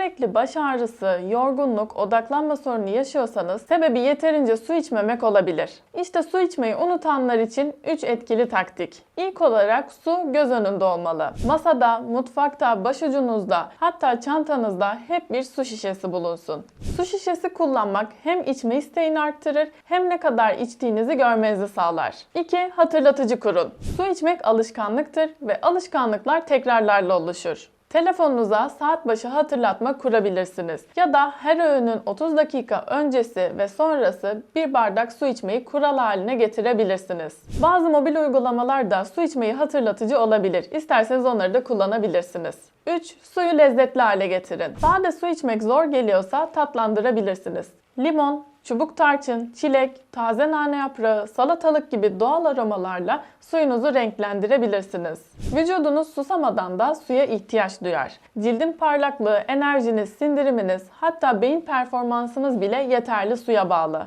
Sürekli baş ağrısı, yorgunluk, odaklanma sorunu yaşıyorsanız sebebi yeterince su içmemek olabilir. İşte su içmeyi unutanlar için 3 etkili taktik. İlk olarak su göz önünde olmalı. Masada, mutfakta, başucunuzda hatta çantanızda hep bir su şişesi bulunsun. Su şişesi kullanmak hem içme isteğini arttırır hem ne kadar içtiğinizi görmenizi sağlar. 2. Hatırlatıcı kurun. Su içmek alışkanlıktır ve alışkanlıklar tekrarlarla oluşur. Telefonunuza saat başı hatırlatma kurabilirsiniz. Ya da her öğünün 30 dakika öncesi ve sonrası bir bardak su içmeyi kural haline getirebilirsiniz. Bazı mobil uygulamalar da su içmeyi hatırlatıcı olabilir. İsterseniz onları da kullanabilirsiniz. 3. Suyu lezzetli hale getirin. Sade su içmek zor geliyorsa tatlandırabilirsiniz. Limon, çubuk tarçın, çilek, taze nane yaprağı, salatalık gibi doğal aromalarla suyunuzu renklendirebilirsiniz. Vücudunuz susamadan da suya ihtiyaç duyar. Cildin parlaklığı, enerjiniz, sindiriminiz hatta beyin performansınız bile yeterli suya bağlı.